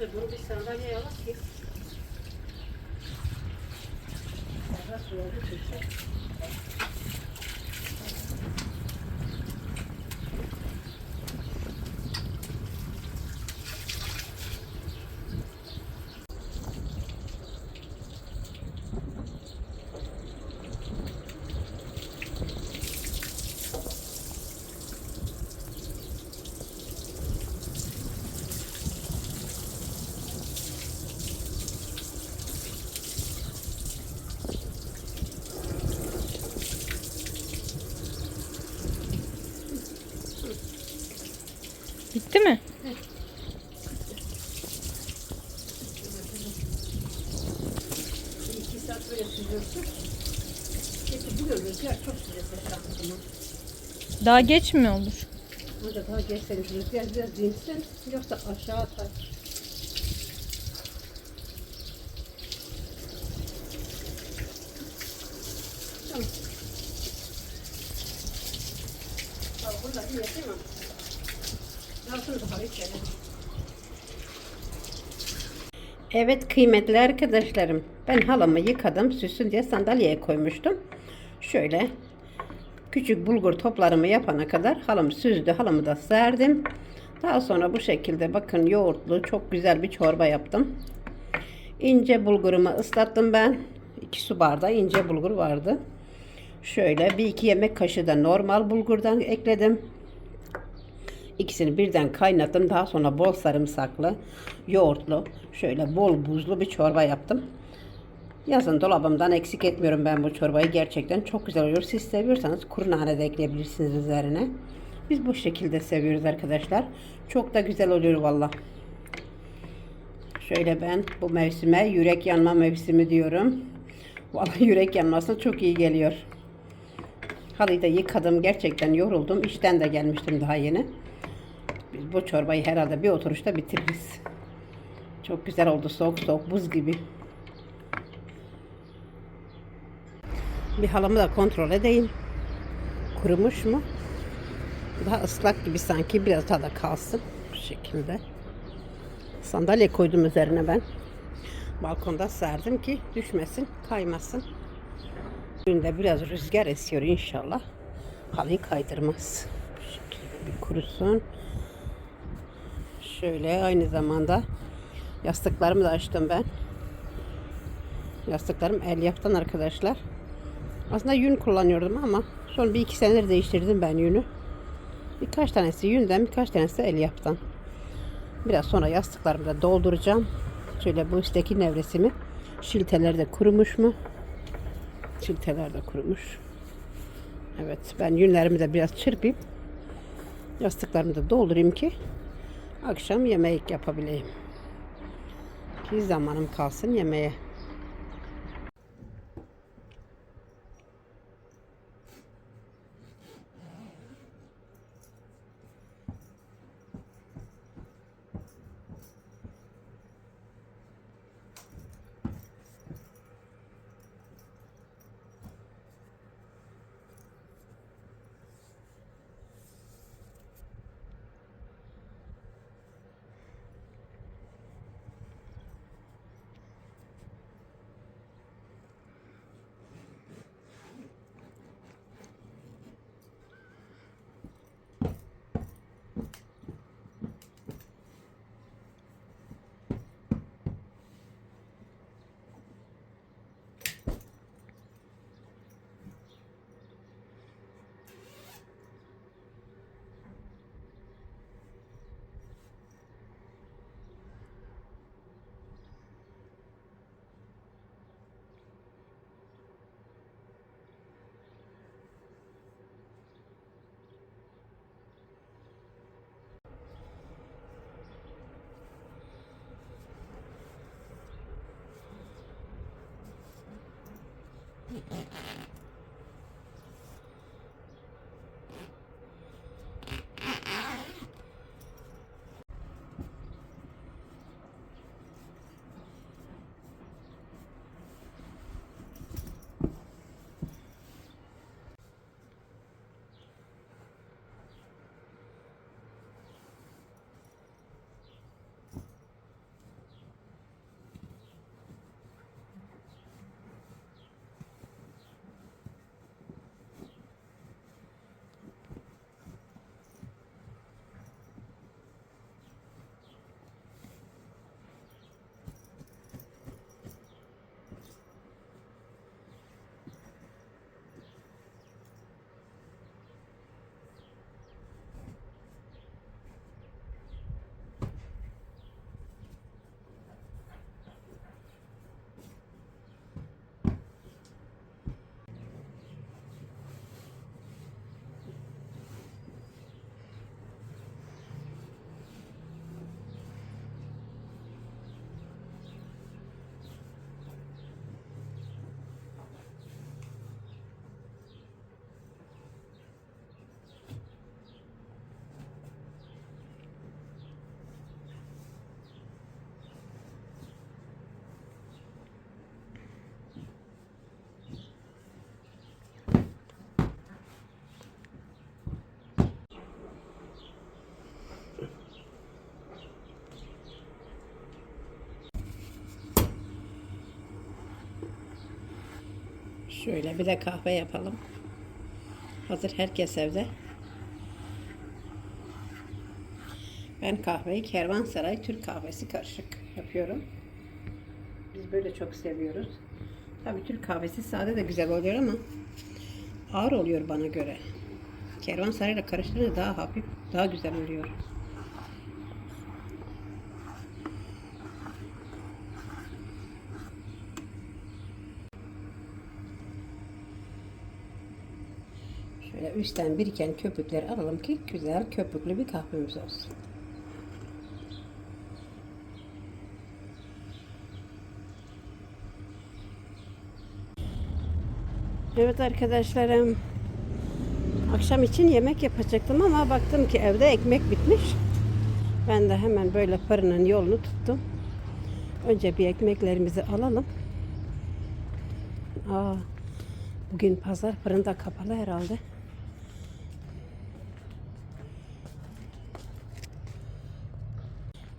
Böyle bunu bir sandalye alalım ki. Daha suya götürsek. Mi? Daha geç mi olur? Burada daha geçseniz rüzgar biraz dinsin yoksa aşağı atar. Tamam. Tamam, burada iyi değil mi? Daha sonra daha içelim. Evet kıymetli arkadaşlarım. Ben halamı yıkadım. Süsün diye sandalyeye koymuştum. Şöyle küçük bulgur toplarımı yapana kadar halam süzdü. Halamı da serdim. Daha sonra bu şekilde bakın yoğurtlu çok güzel bir çorba yaptım. İnce bulgurumu ıslattım ben. 2 su bardağı ince bulgur vardı. Şöyle bir iki yemek kaşığı da normal bulgurdan ekledim. İkisini birden kaynattım. Daha sonra bol sarımsaklı, yoğurtlu, şöyle bol buzlu bir çorba yaptım. Yazın dolabımdan eksik etmiyorum ben bu çorbayı. Gerçekten çok güzel oluyor. Siz seviyorsanız kuru nane de ekleyebilirsiniz üzerine. Biz bu şekilde seviyoruz arkadaşlar. Çok da güzel oluyor valla. Şöyle ben bu mevsime yürek yanma mevsimi diyorum. Valla yürek yanmasına çok iyi geliyor. Halıyı da yıkadım. Gerçekten yoruldum. İşten de gelmiştim daha yeni. Bu çorbayı herhalde bir oturuşta bitiririz. Çok güzel oldu. Soğuk soğuk buz gibi. Bir halımı da kontrol edeyim. Kurumuş mu? Daha ıslak gibi sanki. Biraz daha da kalsın. Bu şekilde. Sandalye koydum üzerine ben. Balkonda serdim ki düşmesin, kaymasın. Günde biraz rüzgar esiyor inşallah. Halıyı kaydırmaz. Bu şekilde bir kurusun. Şöyle aynı zamanda yastıklarımı da açtım ben. Yastıklarım elyaftan arkadaşlar. Aslında yün kullanıyordum ama son bir iki senedir değiştirdim ben yünü. Birkaç tanesi yünden birkaç tanesi de elyaftan. Biraz sonra yastıklarımı da dolduracağım. Şöyle bu üstteki nevresimi. Şilteler de kurumuş mu? Şilteler de kurumuş. Evet ben yünlerimi de biraz çırpayım. Yastıklarımı da doldurayım ki akşam yemek yapabileyim. Ki zamanım kalsın yemeğe. Ha ha ha! Şöyle bir de kahve yapalım. Hazır herkes evde. Ben kahveyi Kervansaray Türk kahvesi karışık yapıyorum. Biz böyle çok seviyoruz. Tabii Türk kahvesi sade de güzel oluyor ama ağır oluyor bana göre. Kervansaray ile karıştırınca daha hafif, daha güzel oluyor. Şöyle üstten biriken köpükleri alalım ki güzel köpüklü bir kahvemiz olsun. Evet arkadaşlarım. Akşam için yemek yapacaktım ama baktım ki evde ekmek bitmiş. Ben de hemen böyle fırının yolunu tuttum. Önce bir ekmeklerimizi alalım. Aa, bugün pazar fırında kapalı herhalde.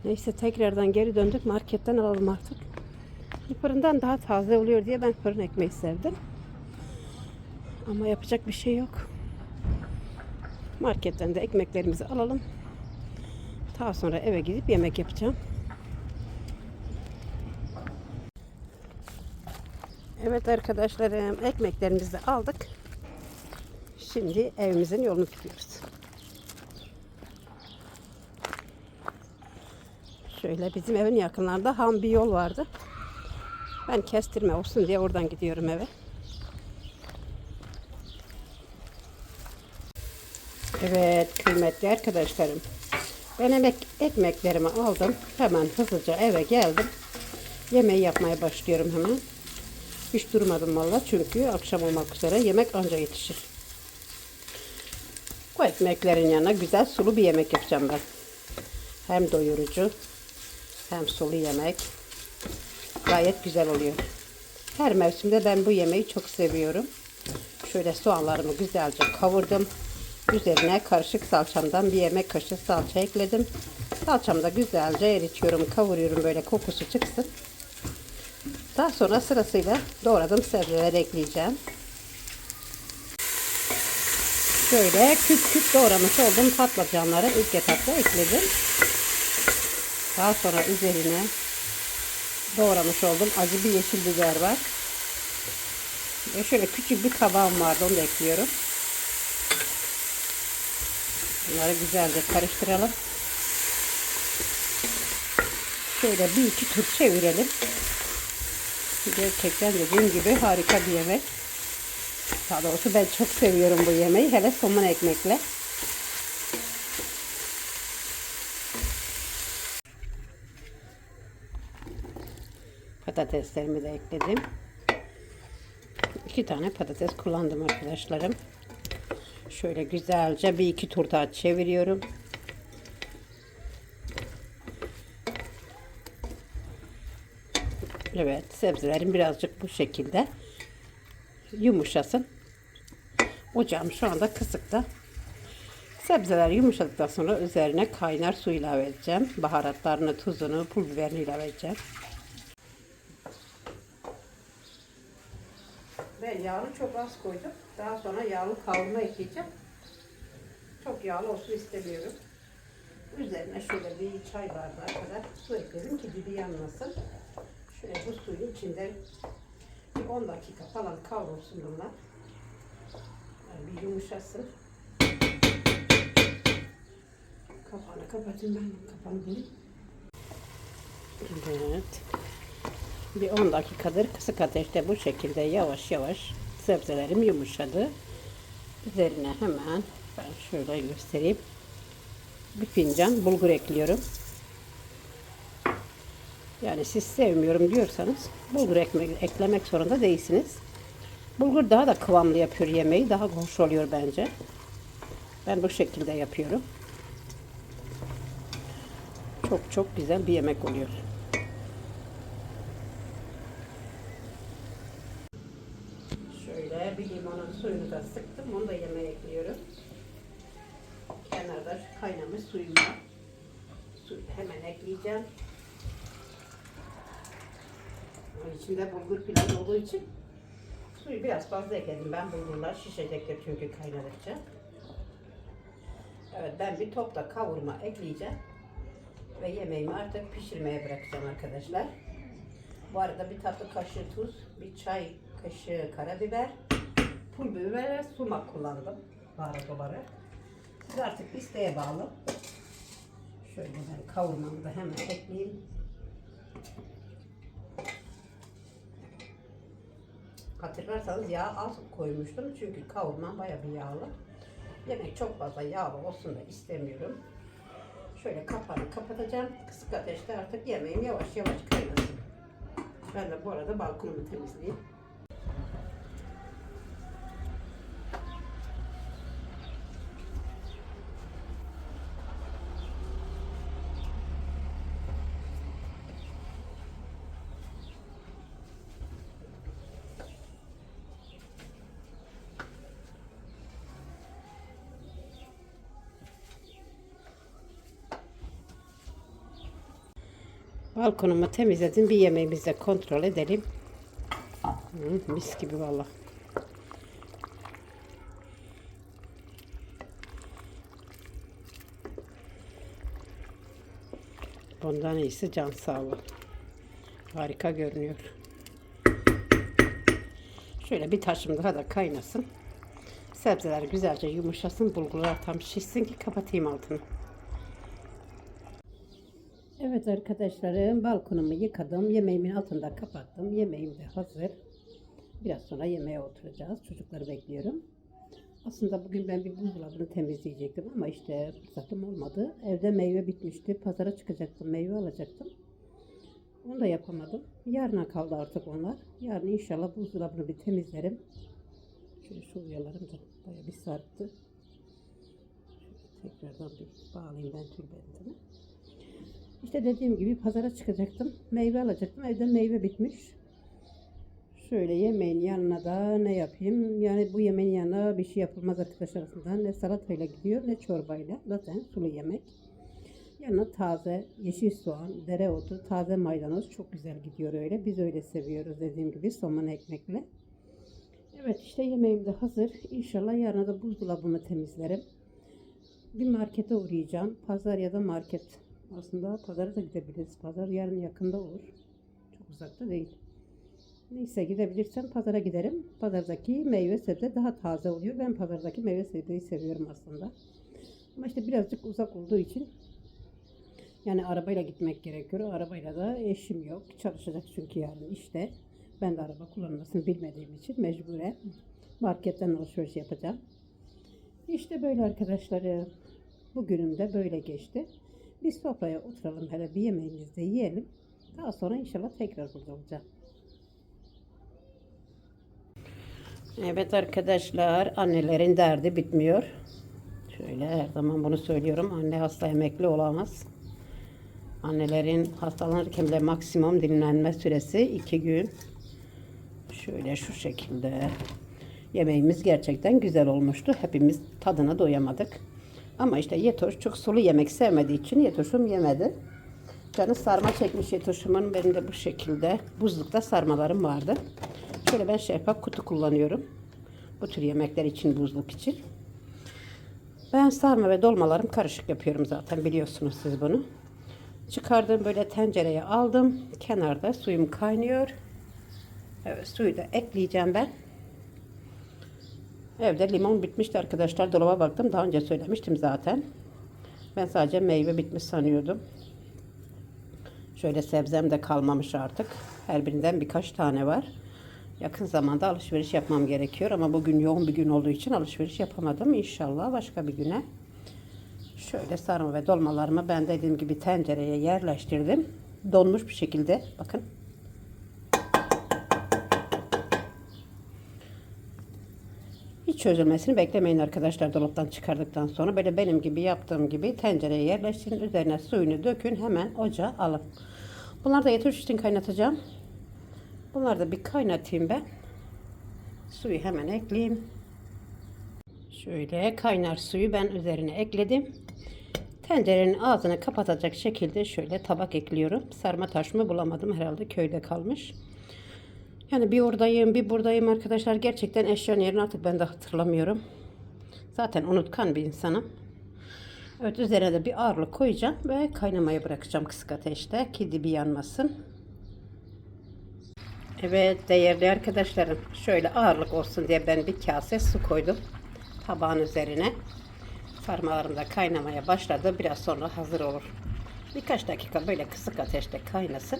Neyse tekrardan geri döndük marketten alalım artık. Fırından daha taze oluyor diye ben fırın ekmeği sevdim. Ama yapacak bir şey yok. Marketten de ekmeklerimizi alalım. Daha sonra eve gidip yemek yapacağım. Evet arkadaşlarım ekmeklerimizi aldık. Şimdi evimizin yolunu tutuyoruz. Şöyle bizim evin yakınlarında ham bir yol vardı. Ben kestirme olsun diye oradan gidiyorum eve. Evet kıymetli arkadaşlarım. Ben emek, ekmeklerimi aldım. Hemen hızlıca eve geldim. Yemeği yapmaya başlıyorum hemen. Hiç durmadım valla çünkü akşam olmak üzere yemek anca yetişir. Bu ekmeklerin yanına güzel sulu bir yemek yapacağım ben. Hem doyurucu hem sulu yemek. Gayet güzel oluyor. Her mevsimde ben bu yemeği çok seviyorum. Şöyle soğanlarımı güzelce kavurdum. Üzerine karışık salçamdan bir yemek kaşığı salça ekledim. Salçamı da güzelce eritiyorum, kavuruyorum böyle kokusu çıksın. Daha sonra sırasıyla doğradığım sebzeleri ekleyeceğim. Şöyle küp küp doğramış olduğum patlıcanları ilk etapta ekledim. Daha sonra üzerine doğramış olduğum acı bir yeşil biber var. Ve şöyle küçük bir kabağım vardı onu da ekliyorum. Bunları güzelce karıştıralım. Şöyle bir iki tur çevirelim. Gerçekten dediğim gibi harika bir yemek. Daha doğrusu ben çok seviyorum bu yemeği. Hele somun ekmekle. Patateslerimi de ekledim. İki tane patates kullandım arkadaşlarım. Şöyle güzelce bir iki tur daha çeviriyorum. Evet sebzelerim birazcık bu şekilde yumuşasın. Ocağım şu anda kısıkta. Sebzeler yumuşadıktan sonra üzerine kaynar su ilave edeceğim. Baharatlarını, tuzunu, pul biberini ilave edeceğim. Ben yağını çok az koydum. Daha sonra yağlı kavurma ekleyeceğim. Çok yağlı olsun istemiyorum. Üzerine şöyle bir çay bardağı kadar su ekledim ki dibi yanmasın. Şöyle bu suyun içinde bir 10 dakika falan kavrulsun bunlar. Yani bir yumuşasın. Kapağını kapatayım ben. Kapağını bulayım. Evet. Bir 10 dakikadır kısık ateşte bu şekilde yavaş yavaş sebzelerim yumuşadı. Üzerine hemen ben şöyle göstereyim. Bir fincan bulgur ekliyorum. Yani siz sevmiyorum diyorsanız bulgur ekmek, eklemek zorunda değilsiniz. Bulgur daha da kıvamlı yapıyor yemeği. Daha hoş oluyor bence. Ben bu şekilde yapıyorum. Çok çok güzel bir yemek oluyor. Şöyle bir limonun suyunu da sıktım. Onu da yemeğe ekliyorum. Kenarda şu kaynamış suyum var. Suyu hemen ekleyeceğim. İçinde bulgur pilav olduğu için su Suyu biraz fazla ekledim ben bulgurlar şişecektir çünkü kaynadıkça. Evet ben bir topta kavurma ekleyeceğim. Ve yemeğimi artık pişirmeye bırakacağım arkadaşlar. Bu arada bir tatlı kaşığı tuz, bir çay kaşığı karabiber, pul biber sumak kullandım baharat olarak. Siz artık isteğe bağlı. Şöyle ben kavurmamı da hemen ekleyeyim. Hatırlarsanız yağ az koymuştum çünkü kavurmam baya bir yağlı. Yemek çok fazla yağlı olsun da istemiyorum. Şöyle kapağını kapatacağım. Kısık ateşte artık yemeğim yavaş yavaş kaynasın. Ben de bu arada balkonumu temizleyeyim. Balkonumu temizledim. Bir yemeğimizi de kontrol edelim. Hı, mis gibi valla. Bundan iyisi can sağlığı. Harika görünüyor. Şöyle bir taşım daha da kaynasın. Sebzeler güzelce yumuşasın. Bulgurlar tam şişsin ki kapatayım altını. Evet arkadaşlarım balkonumu yıkadım. Yemeğimin altında kapattım. Yemeğim de hazır. Biraz sonra yemeğe oturacağız. Çocukları bekliyorum. Aslında bugün ben bir buzdolabını temizleyecektim ama işte fırsatım olmadı. Evde meyve bitmişti. Pazara çıkacaktım. Meyve alacaktım. Onu da yapamadım. Yarına kaldı artık onlar. Yarın inşallah buzdolabını bir temizlerim. Şöyle şu uyalarım da bayağı bir sarktı. Şöyle tekrardan bir bağlayayım ben tülbentimi. İşte dediğim gibi pazara çıkacaktım. Meyve alacaktım. Evde meyve bitmiş. Şöyle yemeğin yanına da ne yapayım? Yani bu yemeğin yanına bir şey yapılmaz arkadaşlar aslında. Ne salatayla gidiyor ne çorbayla. Zaten sulu yemek. Yanına taze yeşil soğan, dereotu, taze maydanoz çok güzel gidiyor öyle. Biz öyle seviyoruz dediğim gibi somun ekmekle. Evet işte yemeğim de hazır. İnşallah yarına da buzdolabımı temizlerim. Bir markete uğrayacağım. Pazar ya da market. Aslında pazara da gidebiliriz. Pazar yarın yakında olur. Çok uzakta değil. Neyse gidebilirsem pazara giderim. Pazardaki meyve sebze daha taze oluyor. Ben pazardaki meyve sebzeyi seviyorum aslında. Ama işte birazcık uzak olduğu için yani arabayla gitmek gerekiyor. Arabayla da eşim yok. Çalışacak çünkü yarın işte. Ben de araba kullanmasını bilmediğim için mecburen marketten alışveriş yapacağım. İşte böyle arkadaşlarım. Bugünüm de böyle geçti. Biz sofraya oturalım hele bir yemeğimizi de yiyelim. Daha sonra inşallah tekrar burada olacağım. Evet arkadaşlar annelerin derdi bitmiyor. Şöyle her zaman bunu söylüyorum. Anne hasta emekli olamaz. Annelerin hastalanırken bile maksimum dinlenme süresi iki gün. Şöyle şu şekilde. Yemeğimiz gerçekten güzel olmuştu. Hepimiz tadına doyamadık. Ama işte Yetoş çok sulu yemek sevmediği için Yetoş'um yemedi. Canı sarma çekmiş Yetoş'umun. Benim de bu şekilde buzlukta sarmalarım vardı. Şöyle ben şeffaf kutu kullanıyorum. Bu tür yemekler için, buzluk için. Ben sarma ve dolmalarım karışık yapıyorum zaten biliyorsunuz siz bunu. Çıkardım böyle tencereye aldım. Kenarda suyum kaynıyor. Evet suyu da ekleyeceğim ben. Evde limon bitmişti arkadaşlar. Dolaba baktım. Daha önce söylemiştim zaten. Ben sadece meyve bitmiş sanıyordum. Şöyle sebzem de kalmamış artık. Her birinden birkaç tane var. Yakın zamanda alışveriş yapmam gerekiyor ama bugün yoğun bir gün olduğu için alışveriş yapamadım. İnşallah başka bir güne. Şöyle sarma ve dolmalarımı ben dediğim gibi tencereye yerleştirdim. Donmuş bir şekilde. Bakın. Hiç çözülmesini beklemeyin arkadaşlar dolaptan çıkardıktan sonra. Böyle benim gibi yaptığım gibi tencereye yerleştirin. Üzerine suyunu dökün. Hemen ocağa alın. Bunları da yatır için kaynatacağım. Bunları da bir kaynatayım ben. Suyu hemen ekleyeyim. Şöyle kaynar suyu ben üzerine ekledim. Tencerenin ağzını kapatacak şekilde şöyle tabak ekliyorum. Sarma taş mı bulamadım herhalde köyde kalmış. Yani bir oradayım, bir buradayım arkadaşlar. Gerçekten eşyanın yerini artık ben de hatırlamıyorum. Zaten unutkan bir insanım. Evet üzerine de bir ağırlık koyacağım ve kaynamaya bırakacağım kısık ateşte ki dibi yanmasın. Evet değerli arkadaşlarım şöyle ağırlık olsun diye ben bir kase su koydum tabağın üzerine. Sarmalarım da kaynamaya başladı. Biraz sonra hazır olur. Birkaç dakika böyle kısık ateşte kaynasın.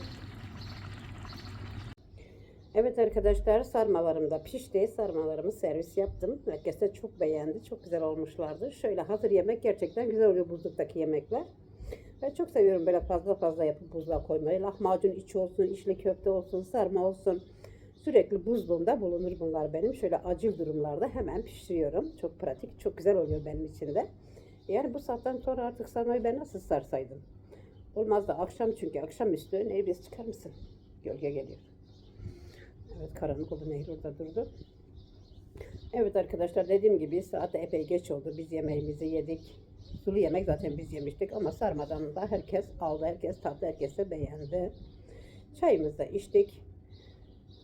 Evet arkadaşlar sarmalarım da pişti. Sarmalarımı servis yaptım. Herkes de çok beğendi. Çok güzel olmuşlardı. Şöyle hazır yemek gerçekten güzel oluyor buzluktaki yemekler. Ben çok seviyorum böyle fazla fazla yapıp buzluğa koymayı. Lahmacun içi olsun, içli köfte olsun, sarma olsun. Sürekli buzluğumda bulunur bunlar benim. Şöyle acil durumlarda hemen pişiriyorum. Çok pratik, çok güzel oluyor benim için de. Yani bu saatten sonra artık sarmayı ben nasıl sarsaydım? Olmaz da akşam çünkü akşamüstü Neybiz çıkar mısın? Gölge geliyor. Evet karanlık oldu nehir orada durdu. Evet arkadaşlar dediğim gibi saat epey geç oldu. Biz yemeğimizi yedik. Sulu yemek zaten biz yemiştik ama sarmadan da herkes aldı. Herkes tattı. Herkes beğendi. Çayımızı da içtik.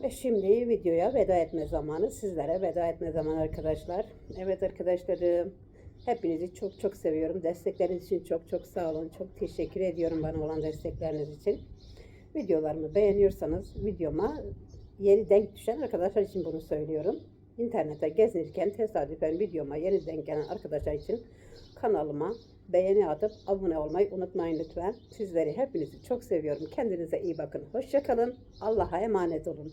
Ve şimdi videoya veda etme zamanı. Sizlere veda etme zamanı arkadaşlar. Evet arkadaşlarım. Hepinizi çok çok seviyorum. Destekleriniz için çok çok sağ olun. Çok teşekkür ediyorum bana olan destekleriniz için. Videolarımı beğeniyorsanız videoma yeni denk düşen arkadaşlar için bunu söylüyorum. İnternette gezinirken tesadüfen videoma yeni denk gelen arkadaşlar için kanalıma beğeni atıp abone olmayı unutmayın lütfen. Sizleri hepinizi çok seviyorum. Kendinize iyi bakın. Hoşçakalın. Allah'a emanet olun.